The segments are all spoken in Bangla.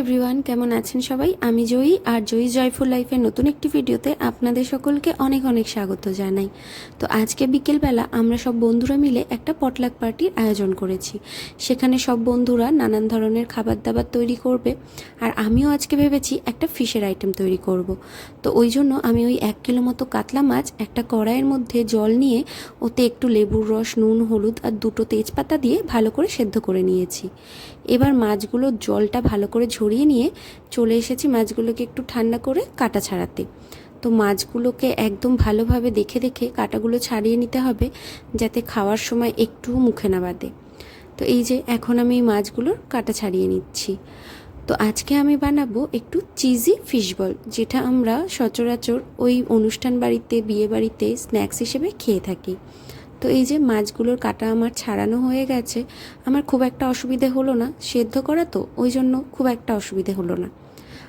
এভরিওয়ান কেমন আছেন সবাই? আমি জয়ী, আর জয়ী জয়ফুল লাইফের নতুন একটি ভিডিওতে আপনাদের সকলকে অনেক অনেক স্বাগত জানাই। তো আজকে বিকেলবেলা আমরা সব বন্ধুরা মিলে একটা পটলাক পার্টির আয়োজন করেছি। সেখানে সব বন্ধুরা নানান ধরনের খাবার দাবার তৈরি করবে, আর আমিও আজকে ভেবেছি একটা ফিশের আইটেম তৈরি করব। তো ওই জন্য আমি ওই এক কিলো মতো কাতলা মাছ, একটা কড়াইয়ের মধ্যে জল নিয়ে ওতে একটু লেবুর রস, নুন, হলুদ, আর দুটো তেজপাতা দিয়ে ভালো করে সেদ্ধ করে নিয়েছি। এবার মাছগুলোর জলটা ভালো করে ঝরিয়ে নিয়ে চলে এসেছি মাছগুলোকে একটু ঠান্ডা করে কাটা ছাড়াতে। তো মাছগুলোকে একদম ভালোভাবে দেখে দেখে কাটাগুলো ছাড়িয়ে নিতে হবে যাতে খাওয়ার সময় একটু মুখে না বাঁধে। তো এই যে এখন আমি এই মাছগুলোর কাটা ছাড়িয়ে নিচ্ছি। তো আজকে আমি বানাবো একটু চিজি ফিশ বল, যেটা আমরা সচরাচর ওই অনুষ্ঠান বাড়িতে, বিয়ে বাড়িতে, স্ন্যাক্স হিসেবে খেয়ে থাকি। তো এই যে মাছগুলোর কাটা আমার ছাড়ানো হয়ে গেছে, আমার খুব একটা অসুবিধে হলো না। সেদ্ধ করা তো, ওই জন্য খুব একটা অসুবিধে হলো না।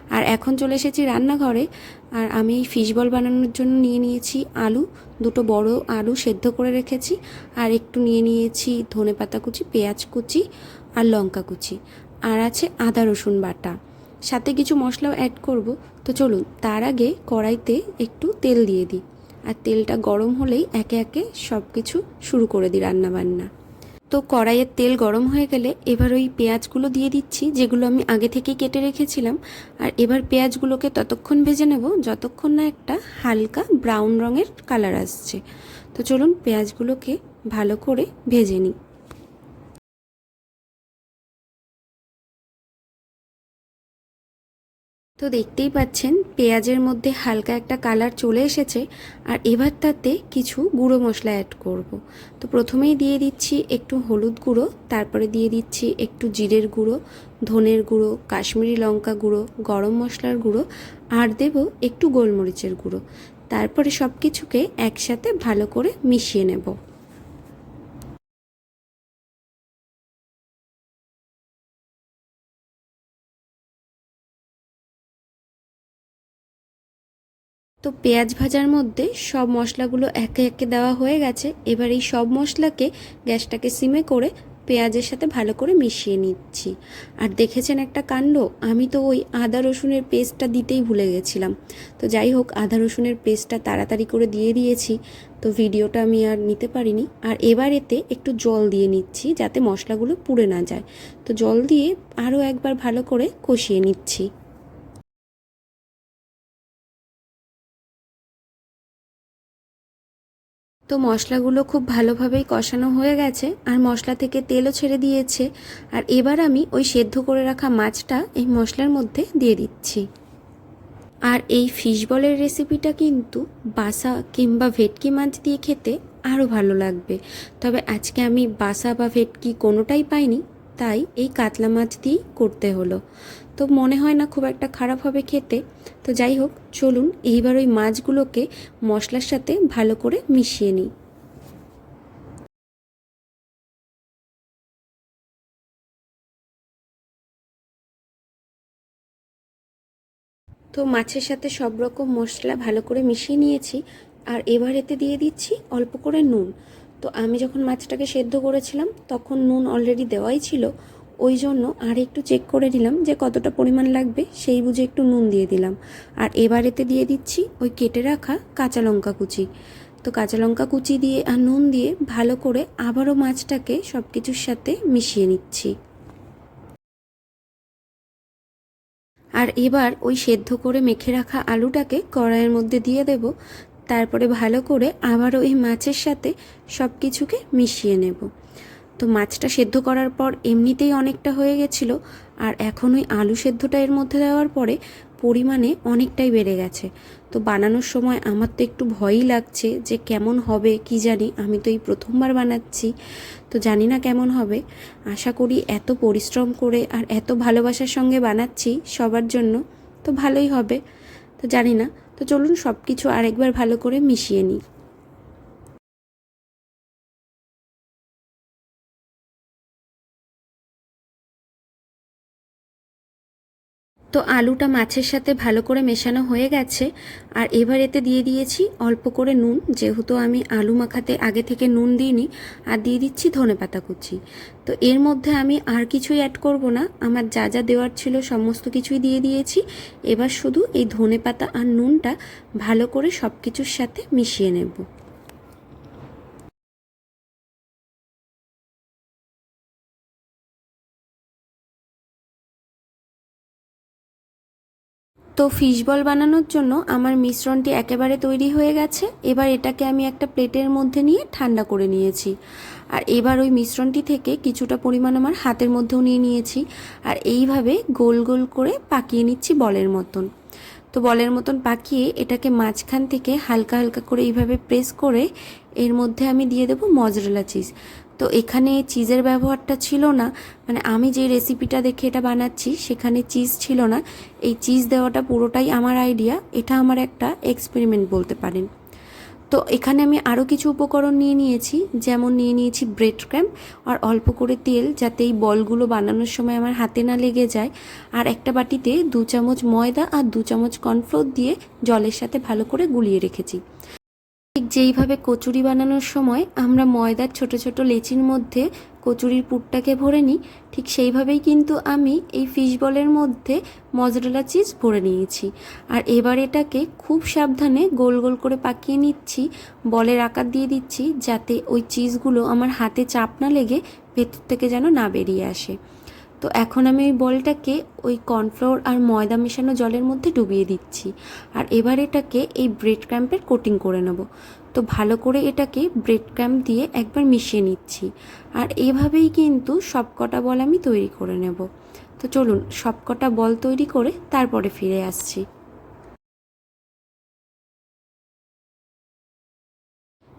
আর এখন চলে এসেছি রান্নাঘরে, আর আমি ফিশ বল বানানোর জন্য নিয়ে নিয়েছি আলু, দুটো বড় আলু সেদ্ধ করে রেখেছি, আর একটু নিয়ে নিয়েছি ধনে পাতা কুচি, পেঁয়াজ কুচি আর লঙ্কা কুচি। আর আছে আদা রসুন বাটা। সাথে কিছু মশলাও অ্যাড করব। তো চলুন, তার আগে কড়াইতে একটু তেল দিয়ে দিই। আর তেলটা গরম হলেই একে একে সব কিছু শুরু করে দিই রান্নাবান্না। তো কড়াইয়ের তেল গরম হয়ে গেলে এবার ওই পেঁয়াজগুলো দিয়ে দিচ্ছি, যেগুলো আমি আগে থেকেই কেটে রেখেছিলাম। আর এবার পেঁয়াজগুলোকে ততক্ষণ ভেজে নেব, যতক্ষণ না একটা হালকা ব্রাউন রঙের কালার আসছে। তো চলুন পেঁয়াজগুলোকে ভালো করে ভেজে নিই। তো দেখতেই পাচ্ছেন, পেঁয়াজের মধ্যে হালকা একটা কালার চলে এসেছে আর এবার তাতে কিছু গুঁড়ো মশলা অ্যাড করব। তো প্রথমেই দিয়ে দিচ্ছি একটু হলুদ গুঁড়ো, তারপরে দিয়ে দিচ্ছি একটু জিরের গুঁড়ো, ধনের গুঁড়ো, কাশ্মীরি লঙ্কা গুঁড়ো, গরম মশলার গুঁড়ো আর দেব একটু গোলমরিচের গুঁড়ো তারপরে সব কিছুকে একসাথে ভালো করে মিশিয়ে নেব তো পেঁয়াজ ভাজার মধ্যে সব মশলাগুলো একে একে দেওয়া হয়ে গেছে। এবার এই সব মশলাকে গ্যাসটাকে সিমে করে পেঁয়াজের সাথে ভালো করে মিশিয়ে নিচ্ছি। আর দেখেছেন একটা কাণ্ড? আমি তো ওই আদা রসুনের পেস্টটা দিতেই ভুলে গেছিলাম। তো যাই হোক, আদা রসুনের পেস্টটা তাড়াতাড়ি করে দিয়ে দিয়েছি। তো ভিডিওটা আমি আর নিতে পারিনি। আর এবার এতে একটু জল দিয়ে নিচ্ছি যাতে মশলাগুলো পুড়ে না যায়। তো জল দিয়ে আরও একবার ভালো করে কষিয়ে নিচ্ছি। তো মশলাগুলো খুব ভালোভাবেই কষানো হয়ে গেছে, আর মশলা থেকে তেলও ছেড়ে দিয়েছে। আর এবার আমি ওই সেদ্ধ করে রাখা মাছটা এই মশলার মধ্যে দিয়ে দিচ্ছি। আর এই ফিশ বলের রেসিপিটা কিন্তু বাসা কিংবা ভেটকি মাছ দিয়ে খেতে আরও ভালো লাগবে। তবে আজকে আমি বাসা বা ভেটকি কোনোটাই পাইনি, তাই এই কাতলা মাছ দিয়েই করতে হলো। তো মনে হয় না খুব একটা খারাপ হবে খেতে। তো যাই হোক, চলুন এইবার ওই মাছগুলোকে মশলার সাথে ভালো করে মিশিয়ে নিই। তো মাছের সাথে সব রকম মশলা ভালো করে মিশিয়ে নিয়েছি, আর এবার এতে দিয়ে দিচ্ছি অল্প করে নুন। তো আমি যখন মাছটাকে সেদ্ধ করেছিলাম, তখন নুন অলরেডি দেওয়াই ছিল ওই জন্য আর একটু চেক করে নিলাম যে কতটা পরিমাণ লাগবে, সেই বুঝে একটু নুন দিয়ে দিলাম। আর এবার এতে দিয়ে দিচ্ছি ওই কেটে রাখা কাঁচা লঙ্কা কুচি। তো কাঁচা লঙ্কা কুচি দিয়ে আর নুন দিয়ে ভালো করে আবারও মাছটাকে সব কিছুর সাথে মিশিয়ে নিচ্ছি। আর এবার ওই সেদ্ধ করে মেখে রাখা আলুটাকে কড়াইয়ের মধ্যে দিয়ে দেব। তারপরে ভালো করে আবারও এই মাছের সাথে সব কিছুকে মিশিয়ে নেব। তো মাছটা সেদ্ধ করার পর এমনিতেই অনেকটা হয়ে গেছিল, আর এখন ওই আলু সেদ্ধটা এর মধ্যে দেওয়ার পরে পরিমাণে অনেকটাই বেড়ে গেছে। তো বানানোর সময় আমার তো একটু ভয়ই লাগছে যে কেমন হবে কি জানি, আমি তো এই প্রথমবার বানাচ্ছি, তো জানি না কেমন হবে। আশা করি এত পরিশ্রম করে আর এত ভালোবাসার সঙ্গে বানাচ্ছি সবার জন্য, তো ভালোই হবে, তো জানি না। তো চলুন সব কিছু আরেকবার ভালো করে মিশিয়ে নিই। তো আলুটা মাছের সাথে ভালো করে মেশানো হয়ে গেছে, আর এবার এতে দিয়ে দিয়েছি অল্প করে নুন, যেহেতু আমি আলু মাখাতে আগে থেকে নুন দিইনি, আর দিয়ে দিচ্ছি ধনে পাতা কুচি। তো এর মধ্যে আমি আর কিছুই অ্যাড করব না, আমার যা যা দেওয়ার ছিল সমস্ত কিছুই দিয়ে দিয়েছি, এবার শুধু এই ধনে পাতা আর নুনটা ভালো করে সব কিছুর সাথে মিশিয়ে নেব। তো ফিশ বল বানানোর জন্য আমার মিশ্রণটি একেবারে তৈরি হয়ে গেছে। এবার এটাকে আমি একটা প্লেটের মধ্যে নিয়ে ঠান্ডা করে নিয়েছি। আর এবার ওই মিশ্রণটি থেকে কিছুটা পরিমাণ আমার হাতের মধ্যেও নিয়ে নিয়েছি। আর এইভাবে গোল গোল করে পাকিয়ে নিচ্ছি বলের মতন। তো বলের মতন পাকিয়ে এটাকে মাঝখান থেকে হালকা হালকা করে এইভাবে প্রেস করে এর মধ্যে আমি দিয়ে দেবো মজরেলা চিজ তো এখানে চিজের ব্যবহারটা ছিল না। মানে আমি যে রেসিপিটা দেখে এটা বানাচ্ছি, সেখানে চিজ ছিল না। এই চিজ দেওয়াটা পুরোটাই আমার আইডিয়া এটা আমার একটা এক্সপেরিমেন্ট বলতে পারেন। তো এখানে আমি আরও কিছু উপকরণ নিয়ে নিয়েছি, যেমন নিয়ে নিয়েছি ব্রেড ক্র্যাম্প আর অল্প করে তেল, যাতে এই বলগুলো বানানোর সময় আমার হাতে না লেগে যায়। আর একটা বাটিতে দু চামচ ময়দা আর দু চামচ কর্নফ্লোর দিয়ে জলের সাথে ভালো করে গুলিয়ে রেখেছি। ঠিক যেইভাবে কচুরি বানানোর সময় আমরা ময়দার ছোট ছোট লেচির মধ্যে কচুরির পুরটাকে ভরে নিই, ঠিক সেইভাবেই কিন্তু আমি এই ফিশ বলের মধ্যে মজরেলা চিজ ভরে নিয়েছি। আর এবার এটাকে খুব সাবধানে গোল গোল করে পাকিয়ে নিচ্ছি, বলের আকার দিয়ে দিচ্ছি, যাতে ওই চিজগুলো আমার হাতে চাপ না লেগে ভেতর থেকে যেন না বেরিয়ে আসে। তো এখন আমি ওই বলটাকে ওই কর্নফ্লোর আর ময়দা মেশানো জলের মধ্যে ডুবিয়ে দিচ্ছি। আর এবার এটাকে এই ব্রেড ক্র্যাম্পের কোটিং করে নেব। তো ভালো করে এটাকে ব্রেড ক্র্যাম্প দিয়ে একবার মিশিয়ে নিচ্ছি। আর এভাবেই কিন্তু সবকটা বল আমি তৈরি করে নেব। তো চলুন সবকটা বল তৈরি করে তারপরে ফিরে আসছি।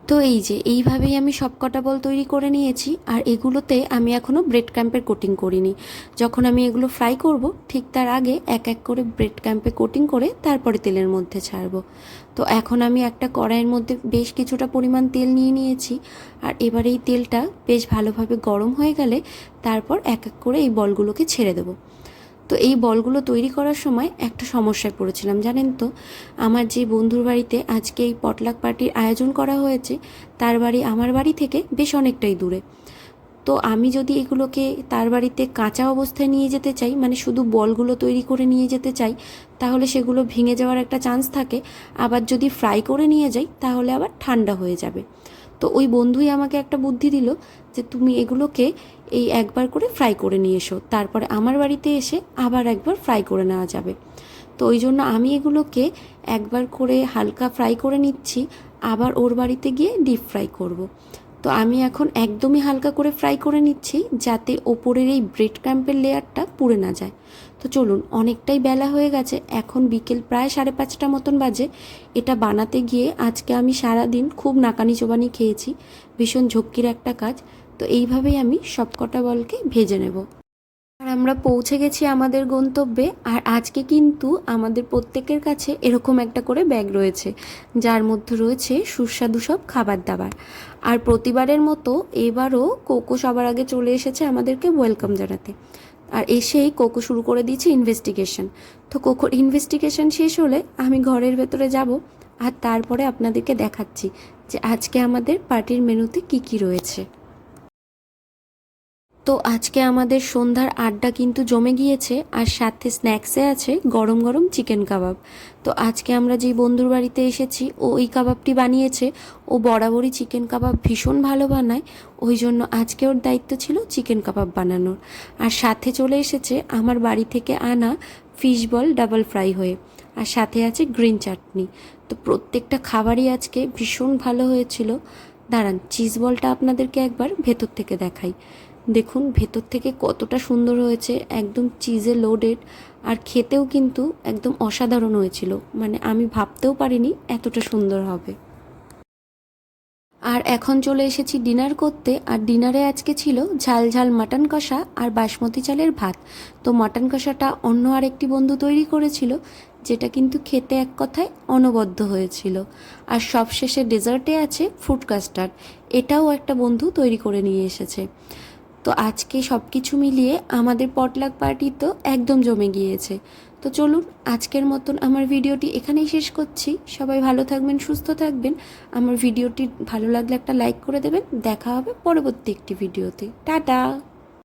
তো এই যে, এইভাবেই আমি সব কটা বল তৈরি করে নিয়েছি, আর এগুলোতে আমি এখনও ব্রেড ক্যাম্পের কোটিং করিনি। যখন আমি এগুলো ফ্রাই করব, ঠিক তার আগে এক এক করে ব্রেড ক্যাম্পে কোটিং করে তারপরে তেলের মধ্যে ছাড়বো। তো এখন আমি একটা কড়াইয়ের মধ্যে বেশ কিছুটা পরিমাণ তেল নিয়ে নিয়েছি, আর এবার এই তেলটা বেশ ভালোভাবে গরম হয়ে গেলে তারপর এক এক করে এই বলগুলোকে ছেড়ে দেবো। তো এই বলগুলো তৈরি করার সময় একটা সমস্যায় পড়েছিলাম, জানেন তো? আমার যে বন্ধুর বাড়িতে আজকে এই পটলাক পার্টির আয়োজন করা হয়েছে, তার বাড়ি আমার বাড়ি থেকে বেশ অনেকটাই দূরে। তো আমি যদি এগুলোকে তার বাড়িতে কাঁচা অবস্থায় নিয়ে যেতে চাই মানে শুধু বলগুলো তৈরি করে নিয়ে যেতে চাই, তাহলে সেগুলো ভেঙে যাওয়ার একটা চান্স থাকে। আবার যদি ফ্রাই করে নিয়ে যাই, তাহলে আবার ঠান্ডা হয়ে যাবে। তো ওই বন্ধুই আমাকে একটা বুদ্ধি দিল যে তুমি এগুলোকে এই একবার করে ফ্রাই করে নিয়ে এসো। তারপরে আমার বাড়িতে এসে আবার একবার ফ্রাই করে নেওয়া যাবে। তো ওই জন্য আমি এগুলোকে একবার করে হালকা ফ্রাই করে নিচ্ছি, আবার ওর বাড়িতে গিয়ে ডিপ ফ্রাই করব। তো আমি এখন একদমই হালকা করে ফ্রাই করে নিচ্ছি যাতে ওপরের এই ব্রেড ক্যাম্পের লেয়ারটা পুড়ে না যায়। তো চলুন, অনেকটাই বেলা হয়ে গেছে। এখন বিকেল প্রায় সাড়ে পাঁচটা মতন বাজে। এটা বানাতে গিয়ে আজকে আমি সারা দিন খুব নাকানি চোবানি খেয়েছি। ভীষণ ঝক্কির একটা কাজ। তো এইভাবেই আমি সবকটা বলকে ভেজে নেব। আর আমরা পৌঁছে গেছি আমাদের গন্তব্যে। আর আজকে কিন্তু আমাদের প্রত্যেকের কাছে এরকম একটা করে ব্যাগ রয়েছে, যার মধ্যে রয়েছে সুস্বাদু সব খাবার দাবার। আর প্রতিবারের মতো এবারও কোকো সবার আগে চলে এসেছে আমাদেরকে ওয়েলকাম জানাতে। আর এসেই কোকো শুরু করে দিয়েছে ইনভেস্টিগেশন তো কোকোর ইনভেস্টিগেশন শেষ হলে আমি ঘরের ভেতরে যাব আর তারপরে আপনাদেরকে দেখাচ্ছি যে আজকে আমাদের পার্টির মেনুতে কি কি রয়েছে। তো আজকে আমাদের সন্ধ্যার আড্ডা কিন্তু জমে গিয়েছে আর সাথে স্ন্যাক্সে আছে গরম গরম চিকেন কাবাব। তো আজকে আমরা যেই বন্ধুর বাড়িতে এসেছি, ও ওই কাবাবটি বানিয়েছে। ও বরাবরই চিকেন কাবাব ভীষণ ভালো বানায়, ওই জন্য আজকে ওর দায়িত্ব ছিল চিকেন কাবাব বানানোর। আর সাথে চলে এসেছে আমার বাড়ি থেকে আনা ফিশ বল ডাবল ফ্রাই হয়ে, আর সাথে আছে গ্রিন চাটনি। তো প্রত্যেকটা খাবারই আজকে ভীষণ ভালো হয়েছিল। দাঁড়ান, চিজ বলটা আপনাদেরকে একবার ভেতর থেকে দেখাই। দেখুন ভেতর থেকে কতটা সুন্দর হয়েছে, একদম চিজে লোডেড আর খেতেও কিন্তু একদম অসাধারণ হয়েছিল। মানে আমি ভাবতেও পারিনি এতটা সুন্দর হবে। আর এখন চলে এসেছি ডিনার করতে। আর ডিনারে আজকে ছিল ঝাল ঝাল মাটন কষা আর বাসমতি চালের ভাত। তো মাটন কষাটা অন্য আরেকটি বন্ধু তৈরি করেছিল, যেটা কিন্তু খেতে এক কথায় অনবদ্য হয়েছিল। আর সবশেষে ডেজার্টে আছে ফ্রুট কাস্টার্ড এটাও একটা বন্ধু তৈরি করে নিয়ে এসেছে। তো আজকে সব কিছু মিলিয়ে আমাদের পটলাক পার্টি তো একদম জমে গিয়েছে। তো চলুন, আজকের মতন আমার ভিডিওটি এখানেই শেষ করছি। সবাই ভালো থাকবেন, সুস্থ থাকবেন। আমার ভিডিওটি ভালো লাগলে একটা লাইক করে দেবেন। দেখা হবে পরবর্তী একটি ভিডিওতে। টাটা!